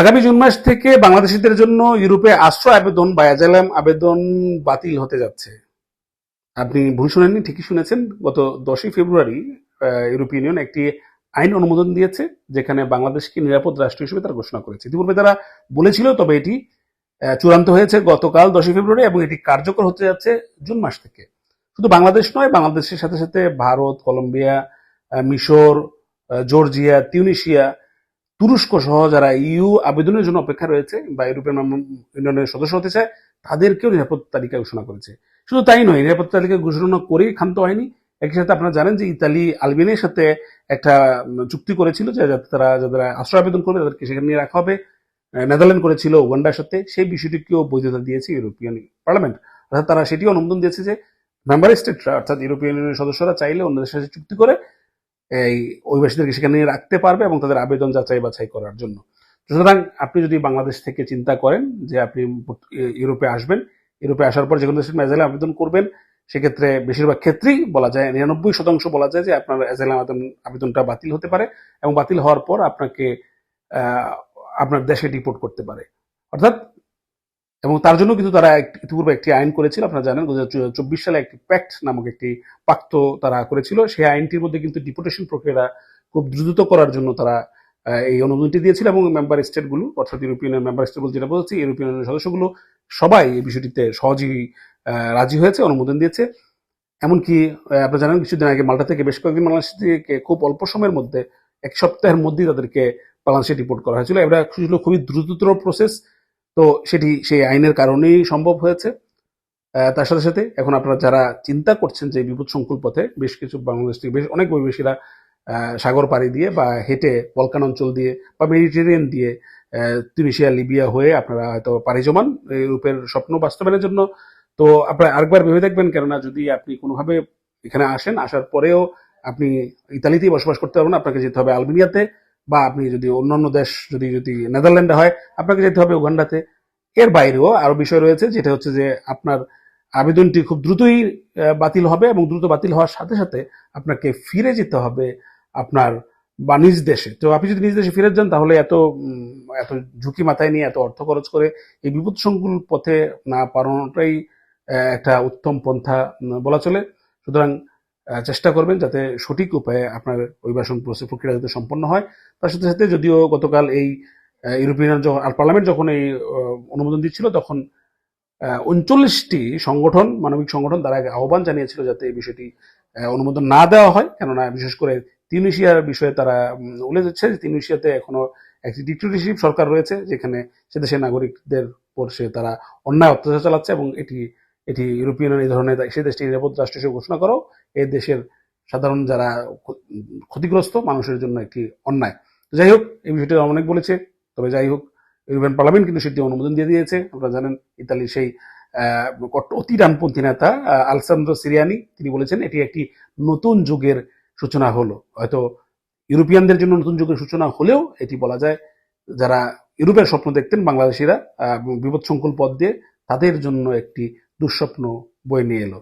আগামী জুন মাস থেকে বাংলাদেশিদের জন্য ইউরোপে আশ্রয় আবেদন বা অ্যাজাইলাম আবেদন বাতিল হতে যাচ্ছে। আপনি ভুল শুনেননি ঠিকই শুনেছেন। গত দশই ফেব্রুয়ারি আহ, ইউরোপিয়ান ইউনিয়ন একটি আইন অনুমোদন দিয়েছে যেখানে বাংলাদেশকে নিরাপদ রাষ্ট্র হিসেবে তারা ঘোষণা করেছে। ইতিপূর্বে তারা বলেছিল তবে এটি চূড়ান্ত হয়েছে গতকাল দশই ফেব্রুয়ারি এবং এটি কার্যকর হতে যাচ্ছে জুন মাস থেকে। শুধু বাংলাদেশ নয় বাংলাদেশের সাথে সাথে ভারত কলম্বিয়া মিশর জর্জিয়া তিউনিশিয়া তুরস্ক সহ যারা ইউ আবেদনের জন্য অপেক্ষা রয়েছে বা ইউরোপিয়ান ইউনিয়নের সদস্য হতে চায়, তাদেরকেও নিরাপদ তালিকা ঘোষণা করেছে। শুধু তাই নয় নিরাপদ তালিকা ঘোষণা করেই ক্ষান্ত হয়নি। একই সাথে আপনারা জানেন যে ইতালি, আলবেনিয়ার সাথে একটা চুক্তি করেছিল যে যাতে তারা যারা আশ্রয় আবেদন করবে, তাদেরকে সেখানে নিয়ে রাখা হবে। নেদারল্যান্ড করেছিল ওয়ান্ডার সাথে, সেই বিষয়টিকেও বৈধতা দিয়েছে ইউরোপিয়ান পার্লামেন্ট। অর্থাৎ তারা সেটিও অনুমোদন দিয়েছে যে মেম্বার স্টেটরা, অর্থাৎ ইউরোপিয়ান ইউনিয়নের সদস্যরা চাইলে অন্যদের সাথে চুক্তি করে এই অভিবাসীদেরকে সেখানে রাখতে পারবে এবং তাদের আবেদন যাচাই বাছাই করার জন্য। সুতরাং আপনি যদি বাংলাদেশ থেকে চিন্তা করেন যে আপনি ইউরোপে আসবেন, ইউরোপে আসার পর যে কোনো দেশের অ্যাজাইলাম আবেদন করবেন, সেক্ষেত্রে বেশিরভাগ ক্ষেত্রেই বলা যায়, নিরানব্বই শতাংশ বলা যায় যে আপনার অ্যাজাইলাম আবেদন, আবেদনটা বাতিল হতে পারে এবং বাতিল হওয়ার পর আপনাকে আপনার দেশে ডিপোর্ট করতে পারে। অর্থাৎ এবং তার জন্য কিন্তু তারা ইতিপূর্বে একটি আইন করেছিল, আপনারা জানেন দু চব্বিশ সালে একটি প্যাক্ট নামক একটি পাক্ত তারা করেছিল। সেই আইনটির মধ্যে কিন্তু ডিপোর্টেশন প্রক্রিয়া খুব দ্রুত করার জন্য তারা এই অনুমতিটি দিয়েছিল এবং মেম্বার স্টেটগুলো অর্থাৎ ইউরোপিয়ান মেম্বার স্টেটগুলো যেটা বলছি ইউরোপিয়ান সদস্যগুলো সবাই এই বিষয়টিতে সহজেই রাজি হয়েছে, অনুমোদন দিয়েছে। এমনকি আপনারা জানেন, কিছুদিন আগে মাল্টা থেকে বেশ কয়েকদিন বাংলাদেশ থেকে খুব অল্প সময়ের মধ্যে, এক সপ্তাহের মধ্যেই তাদেরকে বাংলাদেশে ডিপোর্ট করা হয়েছিল। এটা খুবই দ্রুততর প্রসেস তো সেটি সেই আইনের কারণেই সম্ভব হয়েছে। তার সাথে সাথে এখন আপনারা যারা চিন্তা করছেন যে বিপদ সংকুল পথে বেশ কিছু বাংলাদেশ থেকে বেশ অনেক আহ, সাগর পাড়ি দিয়ে বা হেঁটে বলকান অঞ্চল দিয়ে বা মেডিটেরিয়ান দিয়ে আহ, তিউনিসিয়া লিবিয়া হয়ে আপনারা হয়তো পাড়ি জমান রূপের স্বপ্ন বাস্তবায়নের জন্য। তো আপনারা আরেকবার ভেবে দেখবেন কেননা যদি আপনি কোনোভাবে এখানে আসেন আসার পরেও আপনি ইতালিতেই বসবাস করতে পারবেন আপনাকে যেতে হবে আলবেনিয়াতে বা আপনি যদি অন্যান্য দেশ যদি যদি নেদারল্যান্ডে হয় আপনাকে যেতে হবে উগান্ডাতে। এর বাইরেও আরও বিষয় রয়েছে, যেটা হচ্ছে যে আপনার আবেদনটি খুব দ্রুতই বাতিল হবে এবং দ্রুত বাতিল হওয়ার সাথে সাথে আপনাকে ফিরে যেতে হবে আপনার বা নিজ দেশে। তো আপনি যদি নিজ দেশে ফিরে যান, তাহলে এত এত ঝুঁকি মাথায় নিয়ে, এত অর্থ খরচ করে এই বিপদ সংকুল পথে না পারানোটাই একটা উত্তম পন্থা বলা চলে। সুতরাং চেষ্টা করবেন যাতে সঠিক উপায়ে আপনার অভিবাসন প্রক্রিয়া যাতে সম্পন্ন হয়। তার সাথে সাথে যদিও গতকাল এই ইউরোপিয়ান যখন, আর পার্লামেন্ট যখন এই অনুমোদন দিচ্ছিল, তখন উনচল্লিশটি সংগঠন, মানবিক সংগঠন তারা আহ্বান জানিয়েছিল যাতে এই বিষয়টি অনুমোদন না দেওয়া হয়। কেননা, বিশেষ করে তিউনিশিয়ার বিষয়ে তারা উল্লেখ যাচ্ছে যে তিউনিশিয়াতে এখনও একটি ডিক্টেটরশিপ সরকার রয়েছে, যেখানে সে দেশের নাগরিকদের উপর সে তারা অন্যায় অত্যাচার চালাচ্ছে এবং এটি এটি ইউরোপিয়ান এই ধরনের সে দেশটি নিরাপদ রাষ্ট্র হিসেবে ঘোষণা করো এই দেশের সাধারণ যারা ক্ষতিগ্রস্ত মানুষের জন্য একটি অন্যায়। যাই হোক, এই বিষয়টি অনেক বলেছে। তবে যাই হোক, ইউরোপিয়ান পার্লামেন্ট কিন্তু সেটি অনুমোদন দিয়ে দিয়েছে। আপনারা জানেন, ইতালির সেই অতি ডানপন্থী নেতা আলসান্দ্র সিরিয়ানি, তিনি বলেছেন এটি একটি নতুন যুগের সূচনা হলো। হয়তো ইউরোপিয়ানদের জন্য নতুন যুগের সূচনা হলেও এটি বলা যায়, যারা ইউরোপের স্বপ্ন দেখতেন, বাংলাদেশিরা বিপদ সংকুল পথ দিয়ে তাদের জন্য একটি দুঃস্বপ্ন বয়ে নিয়ে এলো।